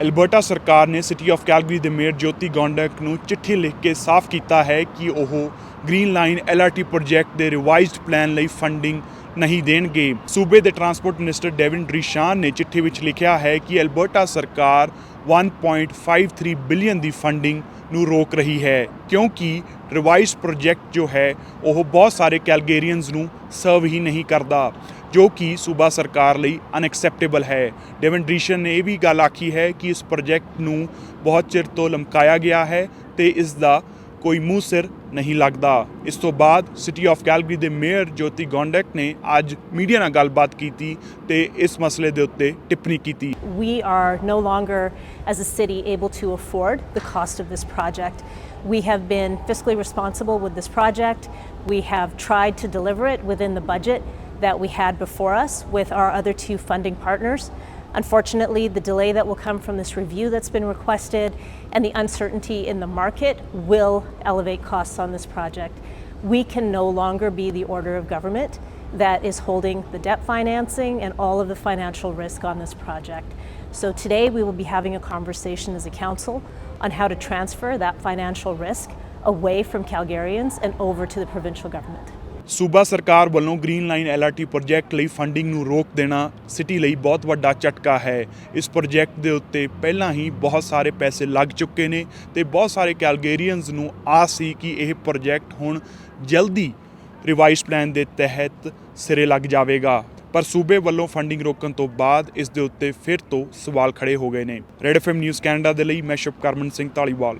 Alberta ਸਰਕਾਰ ਨੇ city of Calgary ਦੇ ਮੇਅਰ ਜੋਤੀ ਗੌਂਡਕ ਨੂੰ ਚਿੱਠੀ ਲਿਖ ਕੇ ਸਾਫ਼ ਕੀਤਾ ਹੈ ਕਿ ਉਹ ਗ੍ਰੀਨ ਲਾਈਨ ਐਲਆਰਟੀ ਪ੍ਰੋਜੈਕਟ ਦੇ ਰਿਵਾਈਜ਼ਡ ਪਲਾਨ ਲਈ ਫੰਡਿੰਗ ਨਹੀਂ ਦੇਣਗੇ। ਸੂਬੇ ਦੇ ਟਰਾਂਸਪੋਰਟ ਮਿਨਿਸਟਰ ਡੇਵਿਨ ਡ੍ਰਿਸ਼ਾਨ ਨੇ ਚਿੱਠੀ ਵਿੱਚ ਲਿਖਿਆ ਹੈ ਕਿ ਐਲਬਰਟਾ ਸਰਕਾਰ 1.53 ਬਿਲੀਅਨ ਦੀ ਫੰਡਿੰਗ ਨੂੰ ਰੋਕ ਰਹੀ ਹੈ, ਕਿਉਂਕਿ ਰਿਵਾਈਜ਼ ਪ੍ਰੋਜੈਕਟ ਜੋ ਹੈ, ਉਹ ਬਹੁਤ ਸਾਰੇ ਕੈਲਗੇਰੀਅਨਸ ਨੂੰ ਸਰਵ ਹੀ ਨਹੀਂ ਕਰਦਾ। ਜੋ ਕਿ ਸੂਬਾ ਸਰਕਾਰ ਲਈ ਅਨਐਕਸੈਪਟੇਬਲ ਹੈ ਡੇਵਨਡ੍ਰੀਸ਼ਨ ਨੇ ਇਹ ਵੀ ਗੱਲ ਆਖੀ ਹੈ ਕਿ ਇਸ ਪ੍ਰੋਜੈਕਟ ਨੂੰ ਬਹੁਤ ਚਿਰ ਤੋਂ ਲਮਕਾਇਆ ਗਿਆ ਹੈ ਤੇ ਇਸ ਦਾ ਕੋਈ ਮੂੰਹ ਸਿਰ ਨਹੀਂ ਲੱਗਦਾ ਇਸ ਤੋਂ ਬਾਅਦ ਸਿਟੀ ਆਫ ਕੈਲਗਰੀ ਦੇ ਮੇਅਰ ਜੋਤੀ ਗੋਂਡਕ ਨੇ ਅੱਜ ਮੀਡੀਆ ਨਾਲ ਗੱਲਬਾਤ ਕੀਤੀ ਤੇ ਇਸ ਮਸਲੇ ਦੇ ਉੱਤੇ ਟਿੱਪਣੀ ਕੀਤੀ we are no longer as a city able to afford the cost of this project We have been fiscally responsible with this project. We have tried to deliver it within the budget. That we had before us with our other two funding partners. Unfortunately, the delay that will come from this review that's been requested and the uncertainty in the market will elevate costs on this project. We can no longer be the order of government that is holding the debt financing and all of the financial risk on this project. So today we will be having a conversation as a council on how to transfer that financial risk away from Calgarians and over to the provincial government. ਸੂਬਾ ਸਰਕਾਰ ਵੱਲੋਂ green line LRT project ਲਈ funding ਨੂੰ ਰੋਕ ਦੇਣਾ city ਲਈ ਬਹੁਤ ਵੱਡਾ ਝਟਕਾ ਹੈ। ਇਸ ਪ੍ਰੋਜੈਕਟ ਦੇ ਉੱਤੇ ਪਹਿਲਾਂ ਹੀ ਬਹੁਤ ਸਾਰੇ ਪੈਸੇ ਲੱਗ ਚੁੱਕੇ ਨੇ ਤੇ ਬਹੁਤ ਸਾਰੇ ਕੈਲਗੇਰੀਅਨਸ ਨੂੰ ਆਸ ਸੀ ਕਿ ਇਹ ਪ੍ਰੋਜੈਕਟ ਹੁਣ ਜਲਦੀ ਰਿਵਾਈਜ਼ ਪਲਾਨ ਦੇ ਤਹਿਤ ਸਿਰੇ ਲੱਗ ਜਾਵੇਗਾ। ਪਰ ਸੂਬੇ ਵੱਲੋਂ ਫੰਡਿੰਗ ਰੋਕਣ ਤੋਂ ਬਾਅਦ ਇਸ ਦੇ ਉੱਤੇ ਫਿਰ ਤੋਂ ਸਵਾਲ ਖੜੇ ਹੋ ਗਏ ਨੇ। ਰੈਡ ਐਫਐਮ ਨਿਊਜ਼ ਕੈਨੇਡਾ ਦੇ ਲਈ ਮੈਂ ਸ਼ੁਭਕਰਮਨ ਸਿੰਘ ਢਾਲੀਵਾਲ